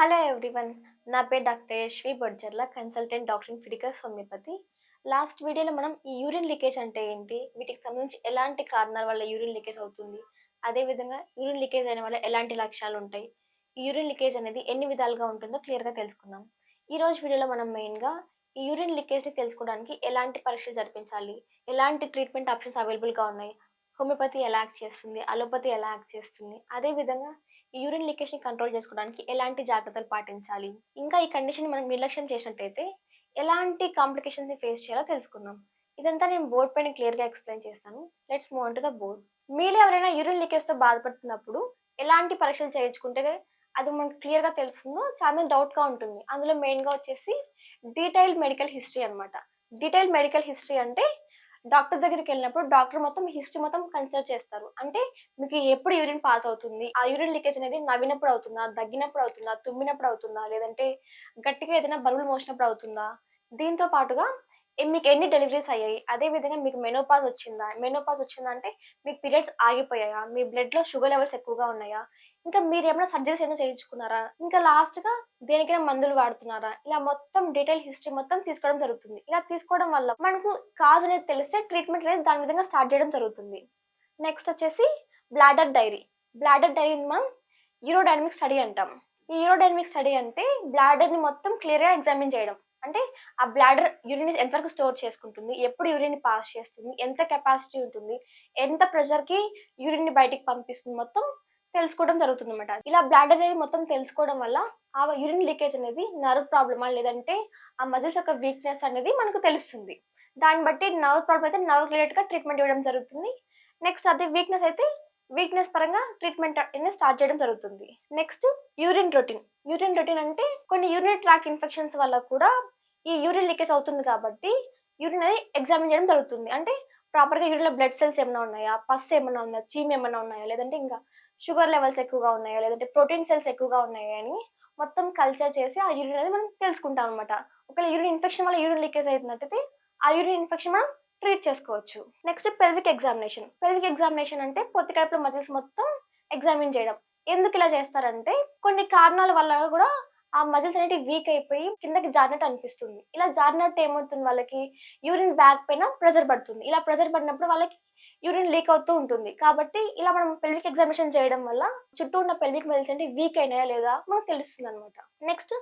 Hello everyone నా పేరు doctor Yashvi Bodjarla consultant doctor in Fiticus homeopathy last వీడియోలో మనం ఈ యూరిన్ లీకేజ్ అంటే ఏంటి? వీటికి సంబంధించి ఎలాంటి కారణాల వల్ల యూరిన్ లీకేజ్ అవుతుంది? అదేవిధంగా యూరిన్ లీకేజ్ అయిన వల్ల ఎలాంటి లక్షణాలు ఉంటాయి? ఈ యూరిన్ లీకేజ్ అనేది ఎన్ని విధాలుగా ఉంటుందో క్లియర్గా తెలుసుకుందాం. ఈ రోజు వీడియోలో మనం మెయిన్గా ఈ యూరిన్ లీకేజ్ని తెలుసుకోవడానికి ఎలాంటి పరీక్షలు జరిపించాలి? ఎలాంటి ట్రీట్మెంట్ ఆప్షన్స్ అవైలబుల్గా ఉన్నాయి? హోమియోపతి ఎలా యాక్ట్ చేస్తుంది? అలోపతి ఎలా యాక్ట్ చేస్తుంది? అదేవిధంగా ఈ యూరిన్ లీకేజ్ని కంట్రోల్ చేసుకోవడానికి ఎలాంటి జాగ్రత్తలు పాటించాలి? ఇంకా ఈ కండిషన్ మనం నిర్లక్ష్యం చేసినట్టయితే ఎలాంటి కాంప్లికేషన్స్ని ఫేస్ చేయాలో తెలుసుకుందాం. ఇదంతా నేను బోర్డ్ పైన క్లియర్గా ఎక్స్ప్లెయిన్ చేస్తాను. Let's move to the board. మీలో ఎవరైనా యూరిన్ లీకేజ్తో బాధపడుతున్నప్పుడు ఎలాంటి పరీక్షలు చేయించుకుంటే అది మనకు క్లియర్గా తెలుస్తుందో చాలా డౌట్గా ఉంటుంది. అందులో మెయిన్గా వచ్చేసి డీటెయిల్డ్ మెడికల్ హిస్టరీ అనమాట డీటెయిల్డ్ మెడికల్ హిస్టరీ అంటే డాక్టర్ దగ్గరికి వెళ్ళినప్పుడు డాక్టర్ మొత్తం హిస్టరీ మొత్తం కన్సిడర్ చేస్తారు. అంటే మీకు ఎప్పుడు యూరిన్ పాస్ అవుతుంది? ఆ యూరిన్ లీకేజ్ అనేది నవ్వినప్పుడు అవుతుందా? దగ్గినప్పుడు అవుతుందా? తుమ్మినప్పుడు అవుతుందా? లేదంటే గట్టిగా ఏదైనా బరువులు మోసినప్పుడు అవుతుందా? దీంతో పాటుగా మీకు ఎన్ని డెలివరీస్ అయ్యాయి? అదే విధంగా మీకు మెనోపాజ్ వచ్చిందా? మెనోపాజ్ వచ్చిందా అంటే మీకు పీరియడ్స్ ఆగిపోయాయా? మీ బ్లడ్లో షుగర్ లెవెల్స్ ఎక్కువగా ఉన్నాయా? ఇంకా మీరు ఏమైనా సర్జరీస్ ఏమైనా చేయించుకున్నారా? ఇంకా లాస్ట్గా దేనికైనా మందులు వాడుతున్నారా? ఇలా మొత్తం డీటెయిల్ హిస్టరీ మొత్తం తీసుకోవడం జరుగుతుంది. ఇలా తీసుకోవడం వల్ల మనకు కాజ్ అనేది తెలిస్తే ట్రీట్మెంట్ అనేది దాని విధంగా స్టార్ట్ చేయడం జరుగుతుంది. నెక్స్ట్ వచ్చేసి బ్లాడర్ డైరీ బ్లాడర్ డైరీని మనం యూరోడైనమిక్ స్టడీ అంటాం. ఈ యూరోడైనమిక్ స్టడీ అంటే బ్లాడర్ని మొత్తం క్లియర్గా ఎగ్జామిన్ చేయడం. అంటే ఆ బ్లాడర్ యూరిన్ ఎంతవరకు స్టోర్ చేసుకుంటుంది? ఎప్పుడు యూరిన్ పాస్ చేస్తుంది? ఎంత కెపాసిటీ ఉంటుంది? ఎంత ప్రెషర్కి యూరిన్ని బయటికి పంపిస్తుంది? మొత్తం తెలుసుకోవడం జరుగుతుంది అనమాట ఇలా బ్లాడర్ అనేది మొత్తం తెలుసుకోవడం వల్ల ఆ యూరిన్ లీకేజ్ అనేది నర్వ్ ప్రాబ్లమా లేదంటే ఆ మజిల్స్ యొక్క వీక్నెస్ అనేది మనకు తెలుస్తుంది. దాన్ని బట్టి నర్వ్ ప్రాబ్లం అయితే నర్వ్ రిలేటెడ్గా ట్రీట్మెంట్ ఇవ్వడం జరుగుతుంది. నెక్స్ట్ అదే వీక్నెస్ అయితే వీక్నెస్ పరంగా ట్రీట్మెంట్ అనేది స్టార్ట్ చేయడం జరుగుతుంది. Next urine routine urine routine అంటే కొన్ని యూరిన్ ట్రాక్ ఇన్ఫెక్షన్స్ వల్ల కూడా ఈ యూరిన్ లీకేజ్ అవుతుంది కాబట్టి యూరిన్ అనేది ఎగ్జామిన్ చేయడం జరుగుతుంది. అంటే ప్రాపర్గా యూరిన్లో యూరిన్ బ్లడ్ సెల్స్ ఏమైనా ఉన్నాయా? పస్ ఏమైనా ఉన్నాయా? చీమ్ ఏమైనా ఉన్నాయా? లేదంటే ఇంకా షుగర్ లెవెల్స్ ఎక్కువగా ఉన్నాయా లేదంటే ప్రోటీన్ సెల్స్ ఎక్కువగా ఉన్నాయా అని మొత్తం కల్చర్ చేసి ఆ యూరిన్ అనేది మనం తెలుసుకుంటాం అనమాట ఒకవేళ యూరిన్ ఇన్ఫెక్షన్ వల్ల యూరిన్ లీకేజ్ అవుతున్నట్టయితే ఆ యూరిన్ ఇన్ఫెక్షన్ మనం ట్రీట్ చేసుకోవచ్చు. Next pelvic examination. Pelvic examination అంటే పొత్తి కడుపులో మజిల్స్ మొత్తం ఎగ్జామిన్ చేయడం. ఎందుకు ఇలా చేస్తారంటే కొన్ని కారణాల వల్ల కూడా ఆ మజిల్స్ అనేటివి వీక్ అయిపోయి కిందకి జారినట్టు అనిపిస్తుంది. ఇలా జారినట్టు ఏమవుతుంది? వాళ్ళకి యూరిన్ బ్యాగ్ పైన ప్రెజర్ పడుతుంది. ఇలా ప్రెజర్ పడినప్పుడు వాళ్ళకి యూరిన్ లీక్ అవుతూ ఉంటుంది. కాబట్టి ఇలా మనం పెల్విక్ ఎగ్జామినేషన్ చేయడం వల్ల చుట్టూ ఉన్న పెల్విక్ మెల్స్ అంటే వీక్ అయినాయా లేదా మనకు తెలుస్తుంది అనమాట నెక్స్ట్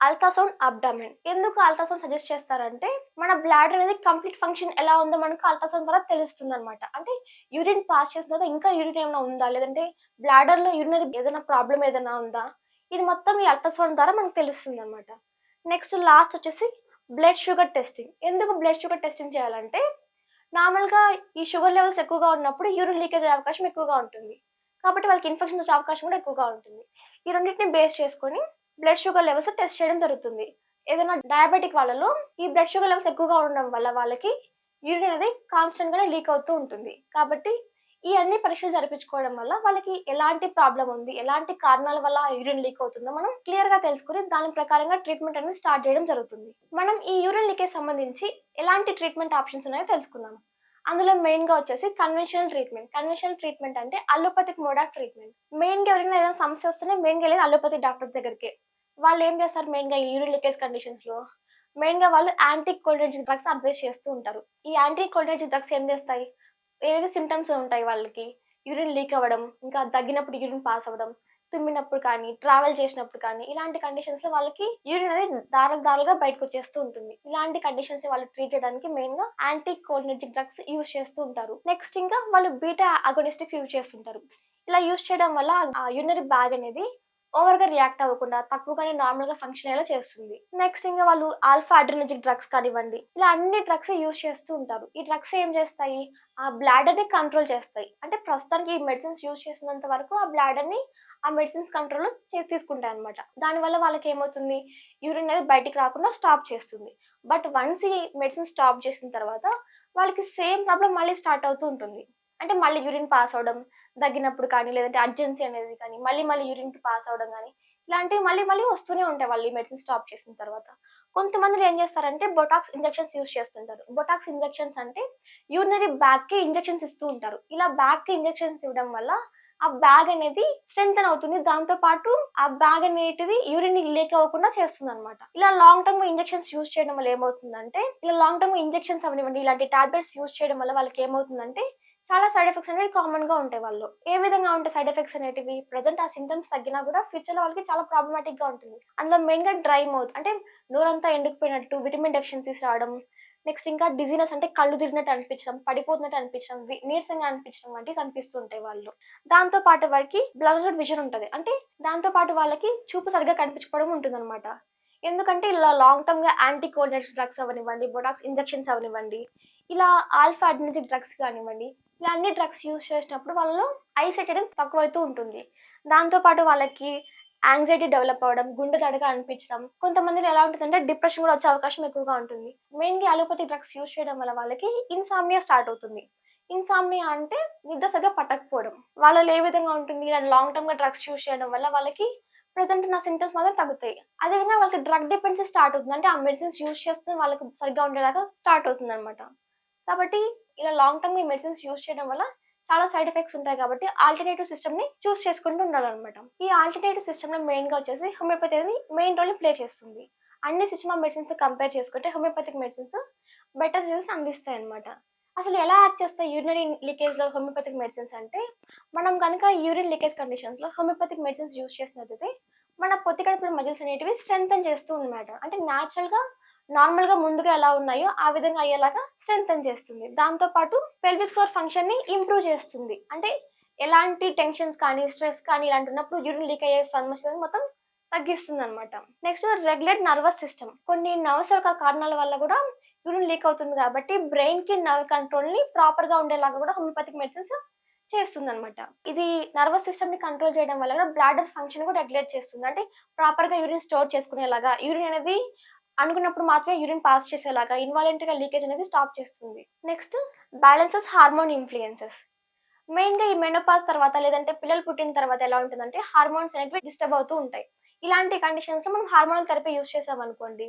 అల్ట్రాసౌండ్ అబ్డామిన్ ఎందుకు అల్ట్రాసౌండ్ సజెస్ట్ చేస్తారంటే మన బ్లాడర్ అనేది కంప్లీట్ ఫంక్షన్ ఎలా ఉందో మనకు అల్ట్రాసౌండ్ ద్వారా తెలుస్తుంది అనమాట అంటే యూరిన్ పాస్ చేసిన తర్వాత ఇంకా యూరిన్ ఏమైనా ఉందా? లేదంటే బ్లాడర్లో యూరినరీ ఏదైనా ప్రాబ్లం ఏదైనా ఉందా? ఇది మొత్తం ఈ అల్ట్రాసౌండ్ ద్వారా మనకు తెలుస్తుంది అనమాట నెక్స్ట్ లాస్ట్ వచ్చేసి బ్లడ్ షుగర్ టెస్టింగ్ ఎందుకు బ్లడ్ షుగర్ టెస్టింగ్ చేయాలంటే నార్మల్గా ఈ షుగర్ లెవెల్స్ ఎక్కువగా ఉన్నప్పుడు యూరిన్ లీకేజ్ అయ్యే అవకాశం ఎక్కువగా ఉంటుంది. కాబట్టి వాళ్ళకి ఇన్ఫెక్షన్ వచ్చే అవకాశం కూడా ఎక్కువగా ఉంటుంది. ఈ రెండింటిని బేస్ చేసుకొని బ్లడ్ షుగర్ లెవెల్స్ టెస్ట్ చేయడం జరుగుతుంది. ఏదైనా డయాబెటిక్ వాళ్ళలో ఈ బ్లడ్ షుగర్ లెవెల్స్ ఎక్కువగా ఉండడం వల్ల వాళ్ళకి యూరిన్ అనేది కాన్స్టెంట్గానే లీక్ అవుతూ ఉంటుంది. కాబట్టి ఈ అన్ని పరీక్షలు జరిపించుకోవడం వల్ల వాళ్ళకి ఎలాంటి ప్రాబ్లం ఉంది ఎలాంటి కారణాల వల్ల యూరిన్ లీక్ అవుతుందో మనం క్లియర్గా తెలుసుకుని దాని ప్రకారంగా ట్రీట్మెంట్ అనేది స్టార్ట్ చేయడం జరుగుతుంది. మనం ఈ యూరిన్ లీకేజ్ సంబంధించి ఎలాంటి ట్రీట్మెంట్ ఆప్షన్స్ ఉన్నాయో తెలుసుకుందాం. అందులో మెయిన్గా వచ్చేసి కన్వెన్షనల్ ట్రీట్మెంట్ కన్వెన్షనల్ ట్రీట్మెంట్ అంటే అలోపతిక్ మోడ్ ఆఫ్ ట్రీట్మెంట్ మెయిన్గా ఎవరైనా ఏదైనా సమస్య వస్తేనే మెయిన్గా వెళ్ళేది అలోపతి డాక్టర్ దగ్గరికి. వాళ్ళు ఏం చేస్తారు మెయిన్గా యూరిన్ లీకేజ్ కండిషన్స్లో? మెయిన్గా వాళ్ళు యాంటీ కోల్డ్రేజ్ డ్రగ్స్ అడ్వైస్ చేస్తూ ఉంటారు. ఈ యాంటీ కోల్డ్రేజ్ డ్రగ్స్ ఏం చేస్తాయి? ఏదైతే సిమ్టమ్స్ ఉంటాయి వాళ్ళకి యూరిన్ లీక్ అవ్వడం ఇంకా దగ్గినప్పుడు యూరిన్ పాస్ అవ్వడం తుమ్మినప్పుడు కానీ ట్రావెల్ చేసినప్పుడు కానీ ఇలాంటి కండిషన్స్లో వాళ్ళకి యూరిన్ అనేది దారాలు దారులుగా బయటకు వచ్చేస్తూ ఉంటుంది. ఇలాంటి కండిషన్స్ వాళ్ళు ట్రీట్ చేయడానికి మెయిన్గా యాంటీ కోల్డెంజిక్ డ్రగ్స్ యూజ్ చేస్తూ ఉంటారు. నెక్స్ట్ ఇంకా వాళ్ళు బీటా అగోనిస్టిక్స్ యూజ్ చేస్తుంటారు. ఇలా యూజ్ చేయడం వల్ల యూనరీ యూరినరీ బ్యాగ్ అనేది ఓవర్గా రియాక్ట్ అవ్వకుండా తక్కువగానే నార్మల్గా ఫంక్షన్ అయ్యేలా చేస్తుంది. నెక్స్ట్ ఇంకా వాళ్ళు ఆల్ఫా అడ్రినజిక్ డ్రగ్స్ కానివ్వండి ఇలా అన్ని డ్రగ్స్ యూజ్ చేస్తూ ఉంటారు. ఈ డ్రగ్స్ ఏం చేస్తాయి? ఆ బ్లాడర్ని కంట్రోల్ చేస్తాయి. అంటే ప్రస్తుతానికి ఈ మెడిసిన్స్ యూజ్ చేసినంత వరకు ఆ బ్లాడర్ని ఆ మెడిసిన్స్ కంట్రోల్ చేసి తీసుకుంటాయి అనమాట దానివల్ల వాళ్ళకి ఏమవుతుంది? యూరిన్ అనేది బయటికి రాకుండా స్టాప్ చేస్తుంది. బట్ వన్స్ ఈ మెడిసిన్ స్టాప్ చేసిన తర్వాత వాళ్ళకి సేమ్ ప్రాబ్లం మళ్ళీ స్టార్ట్ అవుతూ ఉంటుంది. అంటే మళ్ళీ యూరిన్ పాస్ అవడం తగ్గినప్పుడు కానీ లేదంటే అర్జెన్సీ అనేది కానీ మళ్ళీ మళ్ళీ యూరిన్ పాస్ అవడం కానీ ఇలాంటివి మళ్ళీ మళ్ళీ వస్తూనే ఉంటాయి వాళ్ళు ఈ మెడిసిన్ స్టాప్ చేసిన తర్వాత. కొంతమంది ఏం చేస్తారంటే బొటాక్స్ ఇంజెక్షన్స్ యూస్ చేస్తుంటారు. బొటాక్స్ ఇంజెక్షన్స్ అంటే యూరినరీ బ్యాగ్కి ఇంజెక్షన్స్ ఇస్తూ ఉంటారు. ఇలా బ్యాగ్కి ఇంజెక్షన్స్ ఇవ్వడం వల్ల ఆ బ్యాగ్ అనేది స్ట్రెంగ్ అవుతుంది. దాంతో పాటు ఆ బ్యాగ్ అనేటిది యూరిన్ లీక్ అవ్వకుండా చేస్తుంది అనమాట ఇలా లాంగ్ టర్మ్ ఇంజెక్షన్స్ యూజ్ చేయడం వల్ల ఏమవుతుందంటే ఇలా లాంగ్ టర్మ్ ఇంజెక్షన్స్ అవనివ్వండి ఇలాంటి టాబ్లెట్స్ యూజ్ చేయడం వల్ల వాళ్ళకి ఏమవుతుందంటే చాలా సైడ్ ఎఫెక్ట్స్ అనేవి కామన్గా ఉంటాయి వాళ్ళు ఏ విధంగా ఉంటాయి సైడ్ ఎఫెక్ట్స్ అనేటివి ప్రజెంట్ ఆ సింటమ్స్ తగ్గినా కూడా ఫ్యూచర్లో వాళ్ళకి చాలా ప్రాబ్లమాటిక్గా ఉంటుంది. అందులో మెయిన్గా డ్రై మౌత్ అంటే నోరంతా ఎండుకుపోయినట్టు విటమిన్ డెఫిషియన్సీస్ రావడం నెక్స్ట్ ఇంకా డిజీనెస్ అంటే కళ్ళు తిరిగినట్టు అనిపించడం పడిపోతున్నట్టు అనిపించడం వి- నీరసంగా అనిపించడం వంటివి కనిపిస్తుంటాయి వాళ్ళు దాంతో పాటు వాళ్ళకి బ్లడ్ విజన్ ఉంటుంది. అంటే దాంతో పాటు వాళ్ళకి చూపు సరిగ్గా కనిపించుకోవడం ఉంటుంది ఎందుకంటే ఇలా లాంగ్ టర్మ్గా యాంటీ కోల్డెక్స్ డ్రగ్స్ అవనివ్వండి బొటాక్స్ ఇంజెక్షన్స్ అవనివ్వండి ఇలా ఆల్ఫా అడ్మిజిక్ డ్రగ్స్ కానివ్వండి ఇవన్నీ డ్రగ్స్ యూజ్ చేసినప్పుడు వాళ్ళలో ఐసెట్ అనేది తక్కువైతూ ఉంటుంది. దాంతోపాటు వాళ్ళకి యాంగ్జైటీ డెవలప్ అవ్వడం గుండె దడగా అనిపించడం కొంతమందిలో ఎలా ఉంటుందంటే డిప్రెషన్ కూడా వచ్చే అవకాశం ఎక్కువగా ఉంటుంది. మెయిన్గా అలోపతి డ్రగ్స్ యూజ్ చేయడం వల్ల వాళ్ళకి ఇన్సామ్నియా స్టార్ట్ అవుతుంది. ఇన్సామ్నియా అంటే నిద్ర సరిగా పట్టకపోవడం. వాళ్ళలో ఏ విధంగా ఉంటుంది? ఇలా లాంగ్ టర్మ్గా డ్రగ్స్ యూజ్ చేయడం వల్ల వాళ్ళకి ప్రజెంట్ ఉన్న సింటమ్స్ మాత్రం తగ్గుతాయి. అదేవిధంగా వాళ్ళకి డ్రగ్ డిపెండెన్సీ స్టార్ట్ అవుతుంది. అంటే ఆ మెడిసిన్స్ యూజ్ చేస్తే వాళ్ళకి సరిగ్గా ఉండేలాగా స్టార్ట్ అవుతుంది అనమాట కాబట్టి ఇలా లాంగ్ టర్మ్ ఈ మెడిసిన్స్ యూజ్ చేయడం వల్ల చాలా సైడ్ ఎఫెక్ట్స్ ఉంటాయి కాబట్టి ఆల్టర్నేటివ్ సిస్టమ్ని చూస్ చేసుకుంటూ ఉండాలన్నమాట. ఈ ఆల్టర్నేటివ్ సిస్టమ్లో మెయిన్గా వచ్చేసి హోమియోపతి అనేది మెయిన్ రోల్ ప్లే చేస్తుంది. అన్ని సిస్టమ్ ఆఫ్ మెడిసిన్స్ కంపేర్ చేసుకుంటే హోమియోపతిక్ మెడిసిన్స్ బెటర్ రిజల్ట్స్ అందిస్తాయి అనమాట అసలు ఎలా యాక్ట్ చేస్తాయి యూరినరీ లీకేజ్లో హోమియోపతిక్ మెడిసిన్స్ అంటే మనం కనుక యూరిన్ లీకేజ్ కండిషన్స్లో హోమియోపతిక్ మెడిసిన్స్ యూజ్ చేసినట్లయితే మన పొత్తి కడుపుల మజిల్స్ అనేటివి స్ట్రెంగ్ చేస్తూ అనమాట అంటే న్యాచురల్గా నార్మల్గా ముందుగా ఎలా ఉన్నాయో ఆ విధంగా అయ్యేలాగా స్ట్రెంగ్తన్ చేస్తుంది. దాంతో పాటు పెల్విక్ ఫ్లోర్ ఫంక్షన్ని ఇంప్రూవ్ చేస్తుంది. అంటే ఎలాంటి టెన్షన్స్ కానీ స్ట్రెస్ కానీ ఇలాంటి ఉన్నప్పుడు యూరిన్ లీక్ అయ్యే సమస్యలను మొత్తం తగ్గిస్తుంది అనమాట నెక్స్ట్ రెగ్యులేట్ నర్వస్ సిస్టమ్. కొన్ని నవసరక కారణాల వల్ల కూడా యూరిన్ లీక్ అవుతుంది కాబట్టి బ్రెయిన్కి నర్వ్ కంట్రోల్ని ప్రాపర్గా ఉండేలాగా కూడా హోమియోపతిక్ మెడిసిన్స్ చేస్తుంది అనమాట ఇది నర్వస్ సిస్టమ్ని కంట్రోల్ చేయడం వల్ల కూడా బ్లాడర్ ఫంక్షన్ కూడా రెగ్యులేట్ చేస్తుంది. అంటే ప్రాపర్గా యూరిన్ స్టోర్ చేసుకునేలాగా. యూరిన్ అనేది అనుకున్నప్పుడు మాత్రమే యూరిన్ పాస్ చేసేలాగా ఇన్వాలంటరీగా లీకేజ్ అనేది స్టాప్ చేస్తుంది. నెక్స్ట్ బ్యాలెన్సెస్ హార్మోన్ ఇన్ఫ్లుయెన్సెస్ మెయిన్గా ఈ మెనోపాస్ తర్వాత లేదంటే పిల్లలు పుట్టిన తర్వాత ఎలా ఉంటుందంటే హార్మోన్స్ అనేవి డిస్టర్బ్ అవుతూ ఉంటాయి. ఇలాంటి కండిషన్స్లో మనం హార్మోనల్ థెరపీ యూస్ చేసామనుకోండి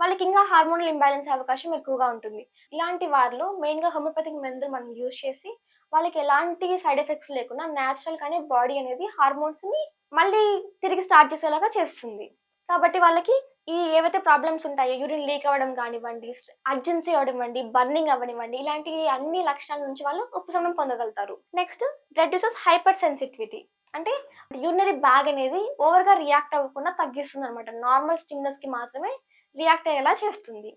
వాళ్ళకి ఇంకా హార్మోనల్ ఇంబ్యాలెన్స్ అవకాశం ఎక్కువగా ఉంటుంది. ఇలాంటి వారిలో మెయిన్గా హోమియోపతిక్ మందులు మనం యూస్ చేసి వాళ్ళకి ఎలాంటి సైడ్ ఎఫెక్ట్స్ లేకుండా న్యాచురల్ గానే బాడీ అనేది హార్మోన్స్ని మళ్ళీ తిరిగి స్టార్ట్ చేసేలాగా చేస్తుంది. కాబట్టి వాళ్ళకి ఈ ఏవైతే ప్రాబ్లమ్స్ ఉంటాయో యూరిన్ లీక్ అవ్వడం కానివ్వండి అర్జెన్సీ అవనివ్వండి బర్నింగ్ అవనివ్వండి ఇలాంటి అన్ని లక్షణాల నుంచి వాళ్ళు ఉపశమనం పొందగలుగుతారు. నెక్స్ట్ రెడ్యూసెస్ హైపర్ సెన్సిటివిటీ అంటే యూరినరీ బ్యాగ్ అనేది ఓవర్గా రియాక్ట్ అవ్వకుండా తగ్గిస్తుంది అనమాట నార్మల్ స్టిమ్యులస్కి మాత్రమే రియాక్ట్ అయ్యేలా చేస్తుంది.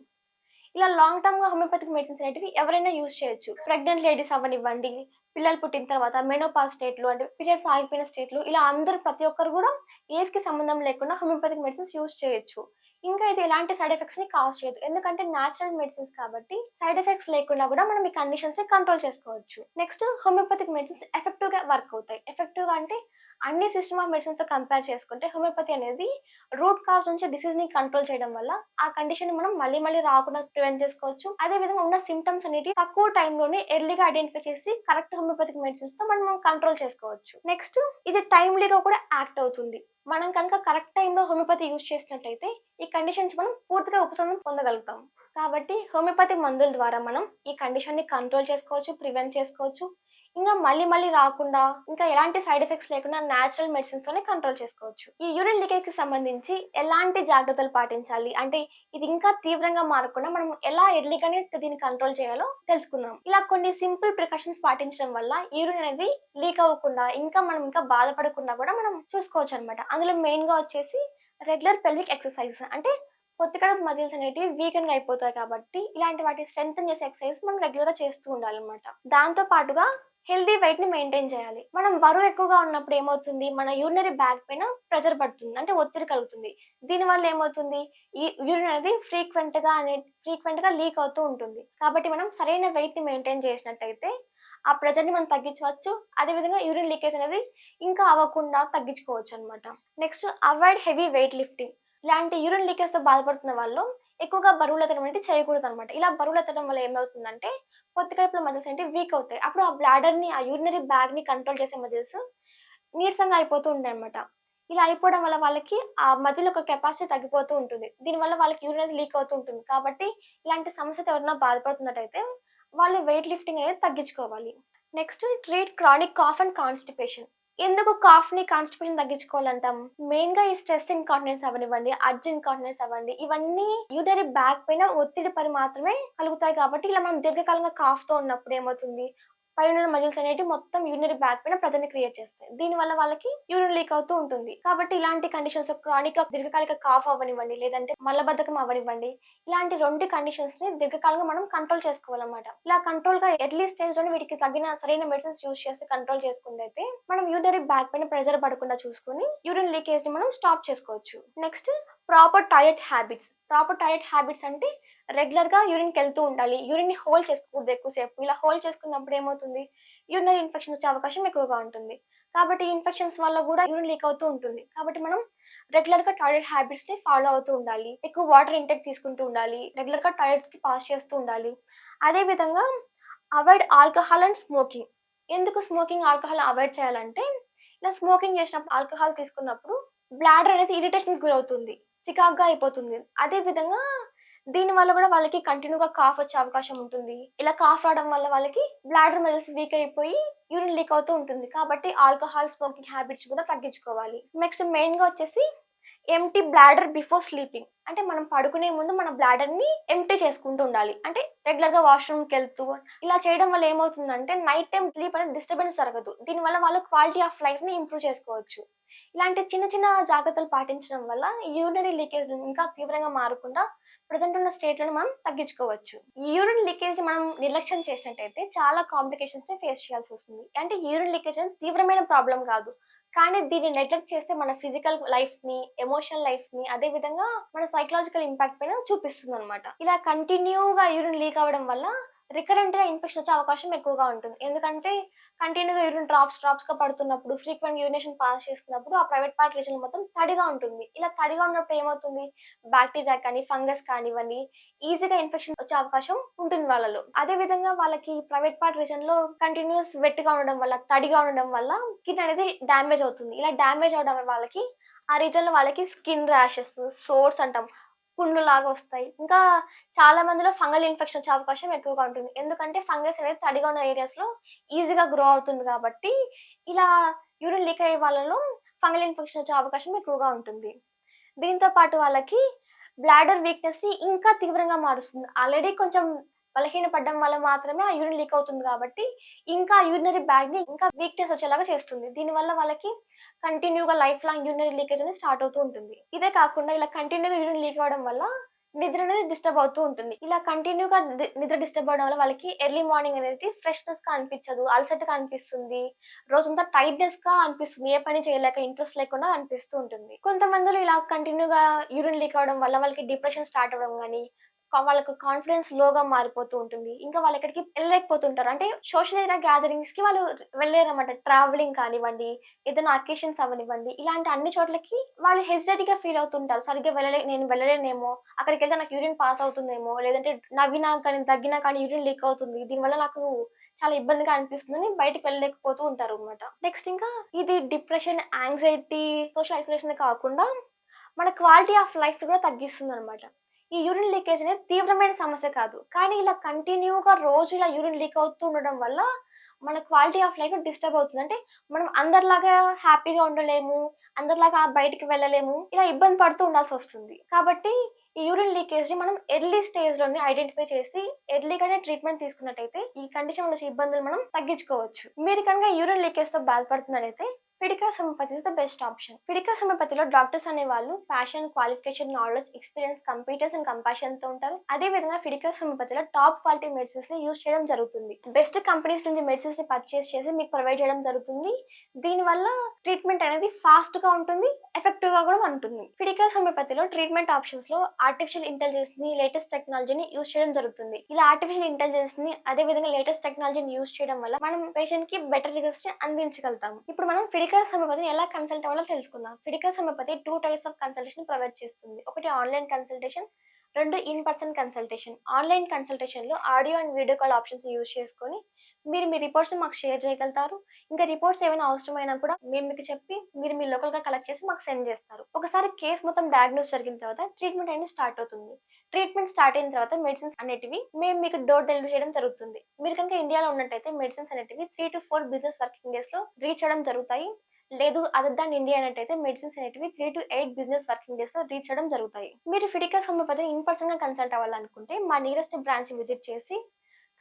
ఇలా లాంగ్ టర్మ్గా హోమియోపతిక్ మెడిసిన్స్ అనేటివి ఎవరైనా యూజ్ చేయొచ్చు. ప్రెగ్నెంట్ లేడీస్ అవ్వనివ్వండి పిల్లలు పుట్టిన తర్వాత మెనోపాస్ స్టేట్లు అంటే పీరియడ్స్ ఆగిపోయిన స్టేట్లు ఇలా అందరూ ప్రతి ఒక్కరు కూడా ఏజ్కి సంబంధం లేకుండా హోమియోపతిక్ మెడిసిన్స్ యూజ్ చేయొచ్చు. ఇంకా ఇది ఎలాంటి సైడ్ ఎఫెక్ట్స్ని కాజ్ చేయదు. ఎందుకంటే న్యాచురల్ మెడిసిన్స్ కాబట్టి సైడ్ ఎఫెక్ట్స్ లేకుండా కూడా మనం ఈ కండిషన్స్ని కంట్రోల్ చేసుకోవచ్చు. నెక్స్ట్ హోమియోపతిక్ మెడిసిన్స్ ఎఫెక్టివ్గా వర్క్ అవుతాయి. ఎఫెక్టివ్గా అంటే అన్ని సిస్టమ్ ఆఫ్ మెడిసిన్స్తో కంపేర్ చేసుకుంటే హోమియోపతి అనేది రూట్ కాజ్ నుంచి డిసీజ్ని కంట్రోల్ చేయడం వల్ల ఆ కండిషన్ని మనం మళ్ళీ మళ్ళీ రాకుండా ప్రివెంట్ చేసుకోవచ్చు. అదే విధంగా ఉన్న సిమ్టమ్స్ అనేవి తక్కువ టైంలోనే ఎర్లీగా ఐడెంటిఫై చేసి కరెక్ట్ హోమియోపతిక్ మెడిసిన్స్తో మనం కంట్రోల్ చేసుకోవచ్చు. నెక్స్ట్ ఇది టైమ్లీగా కూడా యాక్ట్ అవుతుంది. మనం కనుక కరెక్ట్ టైంలో హోమియోపతి యూజ్ చేసినట్టయితే ఈ కండిషన్స్ మనం పూర్తిగా ఉపశమనం పొందగలుగుతాం. కాబట్టి హోమియోపతి మందుల ద్వారా మనం ఈ కండిషన్ని కంట్రోల్ చేసుకోవచ్చు ప్రివెంట్ చేసుకోవచ్చు. ఇంకా మళ్ళీ మళ్ళీ రాకుండా ఇంకా ఎలాంటి సైడ్ ఎఫెక్ట్స్ లేకుండా న్యాచురల్ మెడిసిన్స్ తోనే కంట్రోల్ చేసుకోవచ్చు. ఈ యూరిన్ లీకేజ్కి సంబంధించి ఎలాంటి జాగ్రత్తలు పాటించాలి? అంటే ఇది ఇంకా తీవ్రంగా మారకుండా మనం ఎలా ఎర్లీగానే దీన్ని కంట్రోల్ చేయాలో తెలుసుకుందాం. ఇలా కొన్ని సింపుల్ ప్రికాషన్స్ పాటించడం వల్ల యూరిన్ అనేది లీక్ అవ్వకుండా ఇంకా మనం ఇంకా బాధపడకుండా కూడా మనం చూసుకోవచ్చు అనమాట అందులో మెయిన్గా వచ్చేసి రెగ్యులర్ పెల్విక్ ఎక్సర్సైజ్ అంటే పొత్తికడుపు మజిల్స్ అనేటివి వీకెన్గా అయిపోతాయి కాబట్టి ఇలాంటి వాటి స్ట్రెంగ్ చేసే ఎక్సర్సైజ్ మనం రెగ్యులర్గా చేస్తూ ఉండాలన్నమాట. దాంతో పాటుగా హెల్దీ వెయిట్ని మెయింటైన్ చేయాలి. మనం బరువు ఎక్కువగా ఉన్నప్పుడు ఏమవుతుంది? మన యూరినరీ బ్యాగ్ పైన ప్రెషర్ పడుతుంది అంటే ఒత్తిడి కలుగుతుంది. దీని వల్ల ఏమవుతుంది? ఈ యూరిన్ అనేది ఫ్రీక్వెంట్గా అనే ఫ్రీక్వెంట్గా లీక్ అవుతూ ఉంటుంది. కాబట్టి మనం సరైన వెయిట్ని మెయింటైన్ చేసినట్టయితే ఆ ప్రెషర్ని మనం తగ్గించవచ్చు. అదేవిధంగా యూరిన్ లీకేజ్ అనేది ఇంకా అవ్వకుండా తగ్గించుకోవచ్చు అనమాట next avoid heavy weight lifting. ఇలాంటి యూరిన్ లీకేజ్తో బాధపడుతున్న వాళ్ళు ఎక్కువగా బరువులు ఎత్తడం అనేది చేయకూడదు అనమాట ఇలా బరువులు ఎత్తడం వల్ల ఏమవుతుందంటే పొత్తి కడుపుల మజిల్స్ అంటే వీక్ అవుతాయి. అప్పుడు ఆ బ్లాడర్ని ఆ యూరినరీ బ్యాగ్ని కంట్రోల్ చేసే మజిల్స్ నీరసంగా అయిపోతూ ఉంటాయి అనమాట ఇలా అయిపోవడం వల్ల వాళ్ళకి ఆ మధ్యలో ఒక కెపాసిటీ తగ్గిపోతూ ఉంటుంది. దీనివల్ల వాళ్ళకి యూరిన్ లీక్ అవుతూ ఉంటుంది. కాబట్టి ఇలాంటి సమస్యతో ఎవరైనా బాధపడుతున్నట్టయితే వాళ్ళు వెయిట్ లిఫ్టింగ్ అనేది తగ్గించుకోవాలి. Next treat chronic cough and constipation ఎందుకు కాఫ్ని కాన్స్టిపేషన్ తగ్గించుకోవాలంటాం? మెయిన్గా ఈ స్ట్రెస్ ఇన్కాన్ఫిడెన్స్ అవ్వనివ్వండి అర్జెంట్ ఇన్కాన్ఫిడెన్స్ అవ్వండి. ఇవన్నీ యూటరీ బ్యాక్ పైన ఒత్తిడి పని మాత్రమే కలుగుతాయి కాబట్టి ఇలా మనం దీర్ఘకాలంగా కాఫ్తో ఉన్నప్పుడు ఏమవుతుంది? పైన మజిల్స్ అనేవి మొత్తం యూరినరీ బ్యాక్ పైన ప్రజెంట్ క్రియేట్ చేస్తాయి. దీని వల్ల వాళ్ళకి యూరిన్ లీక్ అవుతూ ఉంటుంది. కాబట్టి ఇలాంటి కండిషన్స్ క్రానిక్ దీర్ఘకాలిక కాఫ్ అవ్వనివ్వండి లేదంటే మలబద్ధకం అవ్వనివ్వండి ఇలాంటి రెండు కండిషన్స్ని దీర్ఘకాలంగా మనం కంట్రోల్ చేసుకోవాలన్నమాట. ఇలా కంట్రోల్గా ఎర్లీ స్టేజ్లోనే వీటికి తగిన సరైన మెడిసిన్స్ యూస్ చేసి కంట్రోల్ చేసుకుంటే అయితే మనం యూరినరీ బ్యాక్ పైన ప్రెజర్ పడకుండా చూసుకుని యూరిన్ లీకేజ్ని మనం స్టాప్ చేసుకోవచ్చు. Next proper toilet habits. Proper toilet habits అంటే రెగ్యులర్గా యూరిన్కి వెళ్తూ ఉండాలి. యూరిన్ని హోల్డ్ చేసుకోకూడదు ఎక్కువసేపు. ఇలా హోల్డ్ చేసుకున్నప్పుడు ఏమవుతుంది? యూరినరీ ఇన్ఫెక్షన్ వచ్చే అవకాశం ఎక్కువగా ఉంటుంది. కాబట్టి ఈ ఇన్ఫెక్షన్స్ వల్ల కూడా యూరిన్ లీక్ అవుతూ ఉంటుంది. కాబట్టి మనం రెగ్యులర్గా టాయిలెట్ హ్యాబిట్స్ని ఫాలో అవుతూ ఉండాలి. ఎక్కువ వాటర్ ఇంటెక్ తీసుకుంటూ ఉండాలి. రెగ్యులర్గా కి పాస్ చేస్తూ ఉండాలి. అదే విధంగా అవాయిడ్ ఆల్కహాల్ అండ్ స్మోకింగ్. ఎందుకు స్మోకింగ్ ఆల్కహాల్ అవాయిడ్ చేయాలంటే ఇలా స్మోకింగ్ చేసినప్పుడు ఆల్కహాల్ తీసుకున్నప్పుడు బ్లాడర్ అనేది ఇరిటేషన్ గురవుతుంది. చికాగ్గా అయిపోతుంది. అదే విధంగా దీని వల్ల కూడా వాళ్ళకి కంటిన్యూగా కాఫ్ వచ్చే అవకాశం ఉంటుంది. ఇలా కాఫ్ రావడం వల్ల వాళ్ళకి బ్లాడర్ మెల్స్ వీక్ అయిపోయి యూరిన్ లీక్ అవుతూ ఉంటుంది. కాబట్టి ఆల్కహాల్ స్మోకింగ్ హ్యాబిట్స్ కూడా తగ్గించుకోవాలి. నెక్స్ట్ మెయిన్గా వచ్చేసి ఎంటీ బ్లాడర్ బిఫోర్ స్లీపింగ్ అంటే మనం పడుకునే ముందు మన బ్లాడర్ని ఎంటీ చేసుకుంటూ ఉండాలి. అంటే రెగ్యులర్గా వెళ్తూ ఇలా చేయడం వల్ల ఏమవుతుందంటే నైట్ టైం స్లీప్ అనేది డిస్టర్బెన్స్ జరగదు. దీనివల్ల వాళ్ళు క్వాలిటీ ఆఫ్ లైఫ్ని ఇంప్రూవ్ చేసుకోవచ్చు. ఇలాంటి చిన్న చిన్న జాగ్రత్తలు పాటించడం వల్ల యూరినరీ లీకేజ్ ఇంకా తీవ్రంగా మారకుండా ప్రజెంట్ ఉన్న స్టేట్లను మనం తగ్గించుకోవచ్చు. యూరిన్ లీకేజ్ మనం నిర్లక్ష్యం చేసినట్టయితే చాలా కాంప్లికేషన్స్ని ఫేస్ చేయాల్సి వస్తుంది. అంటే యూరిన్ లీకేజ్ అనేది తీవ్రమైన ప్రాబ్లం కాదు. కానీ దీన్ని నెగ్లెక్ట్ చేస్తే మన ఫిజికల్ లైఫ్ని ఎమోషనల్ లైఫ్ని అదే విధంగా మన సైకలాజికల్ ఇంపాక్ట్ పైన చూపిస్తుంది అనమాట ఇలా కంటిన్యూగా యూరిన్ లీక్ అవ్వడం వల్ల రికరెంట్గా ఇన్ఫెక్షన్ వచ్చే అవకాశం ఎక్కువగా ఉంటుంది. ఎందుకంటే కంటిన్యూగా యూరిన్ డ్రాప్స్ డ్రాప్స్గా పడుతున్నప్పుడు ఫ్రీక్వెంట్ యూరినేషన్ పాస్ చేస్తున్నప్పుడు ఆ ప్రైవేట్ పార్ట్ రీజన్ మొత్తం తడిగా ఉంటుంది. ఇలా తడిగా ఉన్నప్పుడు ఏమవుతుంది? బ్యాక్టీరియా కానీ ఫంగస్ కానివ్వండి ఈజీగా ఇన్ఫెక్షన్ వచ్చే అవకాశం ఉంటుంది వాళ్ళలో. అదే విధంగా వాళ్ళకి ప్రైవేట్ పార్ట్ రీజన్లో కంటిన్యూస్ వెట్గా ఉండడం వల్ల తడిగా ఉండడం వల్ల కిన్ అనేది డ్యామేజ్ అవుతుంది. ఇలా డ్యామేజ్ అవడం వల్ల వాళ్ళకి ఆ రీజన్లో వాళ్ళకి స్కిన్ ర్యాషెస్ సోర్స్ అంటాం. పుండ్లు లాగా వస్తాయి. ఇంకా చాలా మందిలో ఫంగల్ ఇన్ఫెక్షన్ వచ్చే అవకాశం ఎక్కువగా ఉంటుంది. ఎందుకంటే ఫంగస్ అనేది తడిగా ఉన్న ఏరియాస్లో ఈజీగా గ్రో అవుతుంది కాబట్టి ఇలా యూరిన్ లీక్ అయ్యే వాళ్ళలో ఫంగల్ ఇన్ఫెక్షన్ వచ్చే అవకాశం ఎక్కువగా ఉంటుంది. దీంతో పాటు వాళ్ళకి బ్లాడర్ వీక్నెస్ని ఇంకా తీవ్రంగా మారుస్తుంది. ఆల్రెడీ కొంచెం బలహీనపడడం వల్ల మాత్రమే ఆ యూరిన్ లీక్ అవుతుంది కాబట్టి ఇంకా యూరినరీ బ్యాగ్ని ఇంకా వీక్నెస్ వచ్చేలాగా చేస్తుంది. దీనివల్ల వాళ్ళకి కంటిన్యూగా లైఫ్ లాంగ్ యూరినరీ లీకేజ్ అనేది స్టార్ట్ అవుతూ ఉంటుంది. ఇదే కాకుండా ఇలా కంటిన్యూగా యూరిన్ లీక్ అవ్వడం వల్ల నిద్ర అనేది డిస్టర్బ్ అవుతూ ఉంటుంది. ఇలా కంటిన్యూగా నిద్ర డిస్టర్బ్ అవడం వల్ల వాళ్ళకి ఎర్లీ మార్నింగ్ అనేది ఫ్రెష్నెస్గా అనిపించదు అలసట గా అనిపిస్తుంది రోజంతా టైట్నెస్గా అనిపిస్తుంది ఏ పని చేయలేక ఇంట్రెస్ట్ లేకుండా అనిపిస్తూ ఉంటుంది. కొంతమందిలో ఇలా కంటిన్యూగా యూరిన్ లీక్ అవడం వల్ల వాళ్ళకి డిప్రెషన్ స్టార్ట్ అవ్వడం కానీ వాళ్ళకు కాన్ఫిడెన్స్ లోగా మారిపోతూ ఉంటుంది. ఇంకా వాళ్ళు ఎక్కడికి వెళ్ళలేకపోతుంటారు. అంటే సోషల్ ఏరియా గ్యాదరింగ్స్కి వాళ్ళు వెళ్ళలేరన్నమాట. ట్రావెలింగ్ కానివ్వండి ఏదైనా అకేషన్స్ అవనివ్వండి ఇలాంటి అన్ని చోట్లకి వాళ్ళు హెసిడేట్గా ఫీల్ అవుతుంటారు. సరిగ్గా వెళ్ళలే నేను వెళ్ళలేనేమో అక్కడికి వెళ్తే నాకు యూరిన్ పాస్ అవుతుందేమో లేదంటే నవ్వినా కానీ తగ్గినా కానీ యూరిన్ లీక్ అవుతుంది. దీనివల్ల నాకు చాలా ఇబ్బందిగా అనిపిస్తుందని బయటకు వెళ్ళలేకపోతూ ఉంటారు అనమాట నెక్స్ట్ ఇంకా ఇది డిప్రెషన్ యాంగ్జైటీ సోషల్ ఐసోలేషన్ కాకుండా మన క్వాలిటీ ఆఫ్ లైఫ్ కూడా తగ్గిస్తుంది అనమాట ఈ యూరిన్ లీకేజ్ అనేది తీవ్రమైన సమస్య కాదు. కానీ ఇలా కంటిన్యూగా రోజు ఇలా యూరిన్ లీక్ అవుతూ ఉండడం వల్ల మన క్వాలిటీ ఆఫ్ లైఫ్ డిస్టర్బ్ అవుతుంది. అంటే మనం అందరిలాగా హ్యాపీగా ఉండలేము అందరిలాగా బయటికి వెళ్ళలేము ఇలా ఇబ్బంది పడుతూ ఉండాల్సి వస్తుంది. కాబట్టి ఈ యూరిన్ లీకేజ్ని మనం ఎర్లీ స్టేజ్లోనే ఐడెంటిఫై చేసి ఎర్లీగానే ట్రీట్మెంట్ తీసుకున్నట్టయితే ఈ కండిషన్ వచ్చే ఇబ్బందులు మనం తగ్గించుకోవచ్చు. మీరు కనుక యూరిన్ లీకేజ్తో బాధపడుతున్నట్టయితే Fiticus homeopathy the best option Fiticus సమపతిలో doctors అనే వాళ్ళు passion qualification knowledge experience competence and కంపాషన్తో ఉంటారు. అదే విధంగా ఫిడికస్ సమపతిలో టాప్ క్వాలిటీ మెడిసిన్స్ని యూజ్ చేయడం జరుగుతుంది. బెస్ట్ కంపెనీస్ నుంచి మెడిసిన్స్ని పర్చేస్ చేసి మీకు ప్రొవైడ్ చేయడం జరుగుతుంది. దీనివల్ల ట్రీట్మెంట్ అనేది ఫాస్ట్గా ఉంటుంది ఎఫెక్టివ్గా కూడా ఉంటుంది. ఫిడికస్ సమపతిలో ట్రీట్మెంట్ ఆప్షన్స్లో ఆర్టిఫిషియల్ ఇంటెలిజెన్స్ని లేటెస్ట్ టెక్నాలజీని యూజ్ చేయడం జరుగుతుంది. ఇలా ఆర్టిఫిషియల్ ఇంటెలిజెన్స్ని అదే విధంగా లేటెస్ట్ టెక్నాలజీని యూజ్ చేయడం వల్ల మనం పేషెంట్కి బెటర్ రిజల్ట్స్ని అందించగలుగుతాము. ఇప్పుడు మనం ఫిడికల్ హోమియోపతిని ఎలా కన్సల్ట్ అవ్వాలో తెలుసుకుందాం. Fiticus homeopathy two types of consultation provide చేస్తుంది. ఒకటి ఆన్లైన్ కన్సల్టేషన్ రెండు in person consultation online కన్సల్టేషన్లో audio and video call options use చేసుకొని మీరు మీ రిపోర్ట్స్ మాకు షేర్ చేయగలుగుతారు. ఇంకా రిపోర్ట్స్ ఏమైనా అవసరమైనా కూడా మేము మీకు చెప్పి మీరు మీ లోకల్గా కలెక్ట్ చేసి మాకు సెండ్ చేస్తారు. ఒకసారి కేసు మొత్తం డయాగ్నోస్ జరిగిన తర్వాత ట్రీట్మెంట్ అనేది స్టార్ట్ అవుతుంది. ట్రీట్మెంట్ స్టార్ట్ అయిన తర్వాత మెడిసిన్స్ అనేటివి మేము మీకు డోర్ డెలివరీ చేయడం జరుగుతుంది. మీరు కనుక ఇండియాలో ఉన్నట్టయితే మెడిసిన్స్ అనేటివి three to four business working డేస్లో రీచ్ అవ్వడం జరుగుతాయి. లేదు అదర్ దాన్ ఇండియా అన్నట్టయితే మెడిసిన్స్ అనేటివి three to eight business working డేస్లో రీచ్ చేయడం జరుగుతాయి. మీరు ఫిడికల్ హోమియోపతి ఇన్ పర్సన్గా కన్సల్ట్ అవ్వాలనుకుంటే మా నియరెస్ట్ బ్రాంచ్ విజిట్ చేసి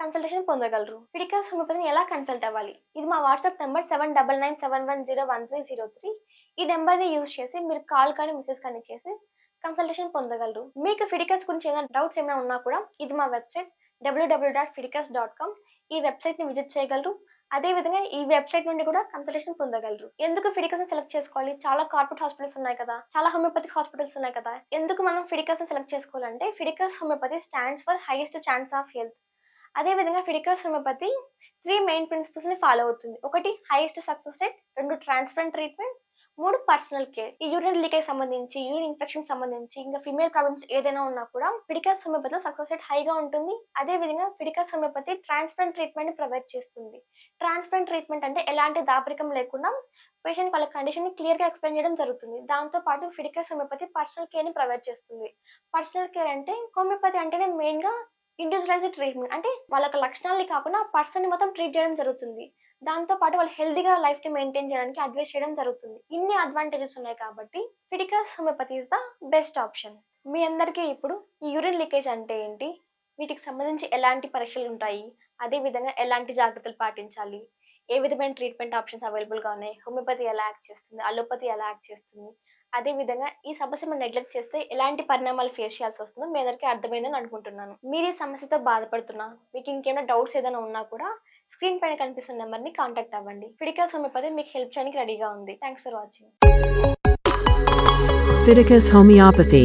కన్సల్టేషన్ పొందగలరు. ఫిడికస్ హోమియోపతిని ఎలా కన్సల్ట్ అవ్వాలి? ఇది మా WhatsApp number seven double nine seven one zero one three zero three. ఈ నెంబర్ని యూజ్ చేసి మీరు కాల్ కానీ మెసేజ్ కానీ చేసి కన్సల్టేషన్ పొందగలరు. మీకు ఫిడికస్ గురించి ఏదైనా డౌట్స్ ఏమైనా ఉన్నా కూడా ఇది మా website WWW dot Fiticus dot com. ఈ వెబ్సైట్ని విజిట్ చేయగలరు. అదే విధంగా ఈ వెబ్సైట్ నుండి కూడా కన్సల్టేషన్ పొందగలరు. ఎందుకు ఫిడికస్ సెలెక్ట్ చేసుకోవాలి? చాలా కార్పొరేట్ హాస్పిటల్స్ ఉన్నాయి కదా. చాలా హోమియోపతిక్ హాస్పిటల్స్ ఉన్నాయి కదా. ఎందుకు మనం ఫిడికస్ సెలెక్ట్ చేసుకోవాలంటే Fiticus homeopathy stands for highest chance of health. అదే విధంగా హోమియోపతి త్రీ మెయిన్ ప్రిన్సిపల్స్ని ఫాలో అవుతుంది. ఒకటి హైయెస్ట్ సక్సెస్ రేట్ రెండు ట్రాన్స్పరెంట్ ట్రీట్మెంట్ మూడు పర్సనల్ కేర్ ఈ యూరిన్ లీకేజ్ సంబంధించి యూరిన్ ఇన్ఫెక్షన్ సంబంధించి ఇంకా ఫిమేల్ ప్రాబ్లమ్స్ ఏదైనా ఉన్నా కూడా ఫిడికల్ హోమియోపతిలో సక్సెస్ రేట్ హైగా ఉంటుంది. అదే విధంగా హోమియోపతి ట్రాన్స్పరెంట్ ట్రీట్మెంట్ ప్రొవైడ్ చేస్తుంది. ట్రాన్స్పరెంట్ ట్రీట్మెంట్ అంటే ఎలాంటి దాపరికం లేకుండా పేషెంట్ వాళ్ళ కండిషన్ని క్లియర్గా ఎక్స్ప్లెయిన్ చేయడం జరుగుతుంది. దాంతో పాటు ఫిడికస్ హోమియోపతి పర్సనల్ కేర్ని ప్రొవైడ్ చేస్తుంది. పర్సనల్ కేర్ అంటే హోమియోపతి అంటేనే మెయిన్గా ఇండివిజువలైజ్డ్ ట్రీట్మెంట్ అంటే వాళ్ళ లక్షణాలని కాకుండా పర్సన్ మొత్తం ట్రీట్ చేయడం జరుగుతుంది. దాంతో పాటు వాళ్ళు హెల్దీగా లైఫ్ని మెయింటైన్ చేయడానికి అడ్వైస్ చేయడం జరుగుతుంది. ఇన్ని అడ్వాంటేజెస్ ఉన్నాయి కాబట్టి Fiticus homeopathy is the best option మీ అందరికీ ఇప్పుడు ఈ యూరిన్ లీకేజ్ అంటే ఏంటి? వీటికి సంబంధించి ఎలాంటి పరీక్షలు ఉంటాయి? అదే విధంగా ఎలాంటి జాగ్రత్తలు పాటించాలి? ఏ విధమైన ట్రీట్మెంట్ ఆప్షన్స్ అవైలబుల్గా ఉన్నాయి? హోమియోపతి ఎలా యాక్ట్ చేస్తుంది? అలోపతి ఎలా యాక్ట్ చేస్తుంది? అదే విధంగా ఈ సమస్య మనం నెగ్లెక్ట్ చేస్తే ఎలాంటి పరిణామాలు ఫేస్ చేయాల్సి వస్తుందో మీ అందరికీ అర్థమైందని అనుకుంటున్నాను. మీరు ఈ సమస్యతో బాధపడుతున్నా మీకు ఇంకేమైనా డౌట్స్ ఏదైనా ఉన్నా కూడా స్క్రీన్ పైన కనిపిస్తున్న నెంబర్ని కాంటాక్ట్ అవ్వండి. ఫిడికల్ హోమియోపతి మీకు హెల్ప్ చేయడానికి రెడీగా ఉంది. Thanks for watching Fiticus Homeopathy.